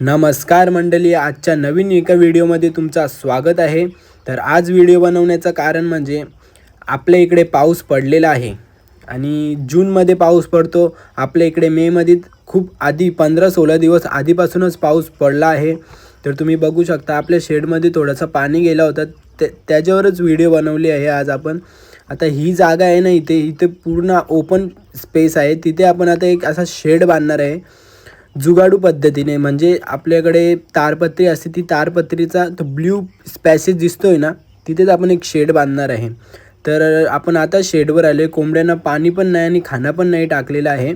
नमस्कार मंडळी आजच्या नवीन एका व्हिडिओमध्ये तुमचं स्वागत आहे. तर आज व्हिडिओ बनवण्याचं कारण म्हणजे आपल्या इकडे पाऊस पडलेला आहे आणि जूनमध्ये पाऊस पडतो. आपल्या इकडे मेमध्ये खूप आधी पंधरा सोळा दिवस आधीपासूनच पाऊस पडला आहे. तर तुम्ही बघू शकता आपल्या शेडमध्ये थोडंसं पाणी गेलं होतं. ते त्याच्यावरच व्हिडिओ बनवली आहे आज आपण. आता ही जागा आहे ना इथे इथे पूर्ण ओपन स्पेस आहे. तिथे आपण आता एक असा शेड बांधणार आहे. जुगाडू पद्धतीने म्हणजे आपल्याकडे तारपत्री असते ती तारपत्रीचा तो ब्ल्यू स्पॅसेज दिसतोय ना तिथेच आपण एक शेड बांधणार आहे. तर आपण आता शेडवर आले कोंबड्यांना पाणी पण नाही आणि खाणं पण नाही टाकलेलं आहे.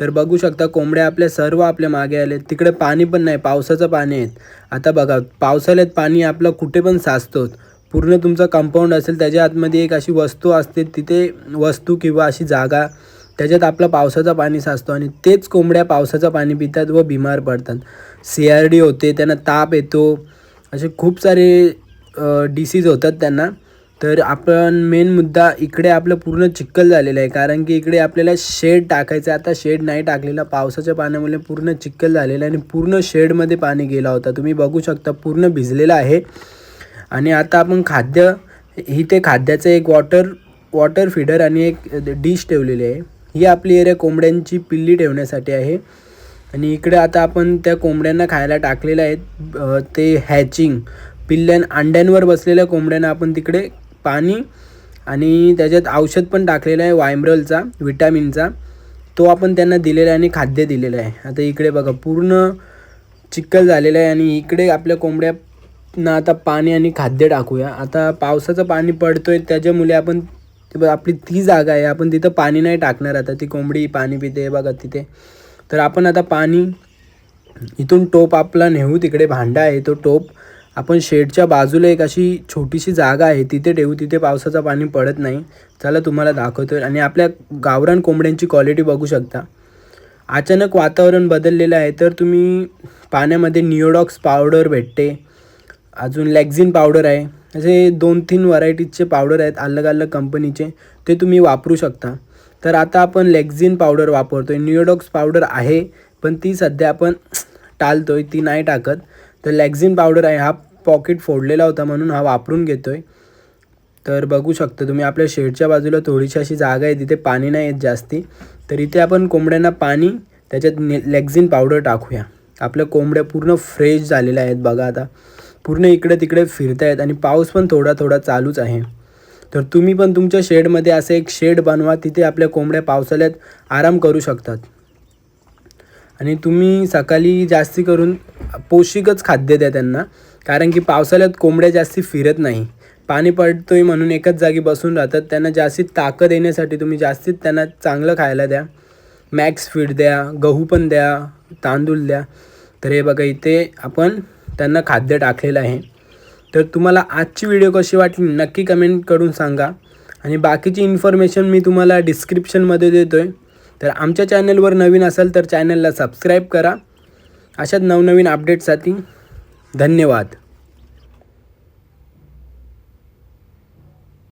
तर बघू शकता कोंबड्या आपल्या सर्व आपल्या मागे आले तिकडे पाणी पण नाही पावसाचं पाणी आहेत आता बघा पावसाळ्यात पाणी आपलं कुठे पण साचतो पूर्ण तुमचा कंपाऊंड असेल त्याच्या आतमध्ये एक अशी वस्तू असते तिथे वस्तू किंवा अशी जागा त्याच्यात आपलं पावसाचं पाणी साचतो आणि तेच कोंबड्या पावसाचं पाणी पितात व बिमार पडतात. सी आर डी होते त्यांना ताप येतो असे खूप सारे डिसीज होतात त्यांना. तर आपण मेन मुद्दा इकडे आपलं पूर्ण चिखल झालेलं आहे. कारण की इकडे आपल्याला शेड टाकायचं आहे. आता शेड नाही टाकलेला पावसाच्या पाण्यामुळे पूर्ण चिखल झालेलं आहे आणि पूर्ण शेडमध्ये पाणी गेला होता. तुम्ही बघू शकता पूर्ण भिजलेला आहे. आणि आता आपण खाद्य इथे खाद्याचं एक वॉटर वॉटर फिडर आणि एक डिश ठेवलेली आहे. ही आपली एरिया कोंबड्यांची पिल्ली ठेवण्यासाठी आहे. आणि इकडे आता आपण त्या कोंबड्यांना खायला टाकलेलं आहेत. ते हॅचिंग. पिल्ल्यां अंड्यांवर बसलेल्या कोंबड्यांना आपण तिकडे पाणी आणि त्याच्यात औषध पण टाकलेलं आहे वायमरलचा विटॅमिनचा तो आपण त्यांना दिलेला आहे आणि खाद्य दिलेलं आहे. आता इकडे बघा पूर्ण चिखल झालेलं आहे आणि इकडे आपल्या कोंबड्यांना आता पाणी आणि खाद्य टाकूया. आता पावसाचं पाणी पडतो आहे त्याच्यामुळे आपण ते बघ, आपली ती जागा आहे. आपण तिथं पाणी नाही टाकणार आता. ती कोंबडी पाणी पिते बघा तिथे. तर आपण आता पाणी इथून टोप आपला नेऊ तिकडे भांडा आहे तो टोप. आपण शेडच्या बाजूला एक अशी छोटीशी जागा आहे. तिथे ठेवू तिथे पावसाचं पाणी पडत नाही. चला तुम्हाला दाखवतो आणि आपल्या गावरान कोंबड्यांची क्वालिटी बघू शकता. अचानक वातावरण बदललेलं आहे. तर तुम्ही पाण्यामध्ये निओडॉक्स पावडर भेटते. अजून लॅक्झिन पावडर आहे. असे दोन तीन व्हरायटीजचे पावडर आहेत अलग अलग कंपनीचे. ते तुम्ही वापरू शकता. तर आता आपण लेक्झिन पावडर वापरतो आहे निओडॉक्स पावडर आहे पण ती सध्या आपण टाळतो आहे ती नाही टाकत. तर लॅक्झिन पावडर आहे हा पॉकेट फोडलेला होता म्हणून हा वापरून घेतो आहे तर बघू शकता तुम्ही आपल्या शेडच्या बाजूला थोडीशी अशी जागा आहे तिथे पाणी नाही येत जास्ती. तर इथे आपण कोंबड्यांना पाणी त्याच्यात ने लॅक्झिन पावडर टाकूया. आपल्या कोंबड्या पूर्ण फ्रेश झालेल्या आहेत बघा आता. पूर्ण इकडे तिकडे फिरत आहेत आणि पाऊस पण थोडा थोडा चालूच आहे. तर तुम्ही पण तुमच्या शेडमध्ये असं एक शेड बनवा तिथे आपल्या कोंबड्या पावसाळ्यात आराम करू शकतात. आणि तुम्ही सकाळी जास्ती करून पौष्टिकच खाद्य द्या त्यांना कारण की पावसाळ्यात कोंबड्या जास्ती फिरत नाही. पाणी पडतोय म्हणून एकच जागी बसून राहतात त्यांना जास्तीत ताकद येण्यासाठी तुम्ही जास्तीत त्यांना चांगलं खायला द्या. मॅक्स फीड द्या गहू पण द्या तांदूळ द्या. तर हे बघा इथे आपण त्यांना खाद्य टाकलेलं आहे. तर तुम्हाला आजची व्हिडिओ कशी वाटली नक्की कमेंट करून सांगा. आणि बाकीची इन्फॉर्मेशन मी तुम्हाला डिस्क्रिप्शनमध्ये देतो आहे तर आमच्या चॅनलवर नवीन असाल तर चॅनलला सबस्क्राईब करा. अशाच नवनवीन अपडेटसाठी धन्यवाद.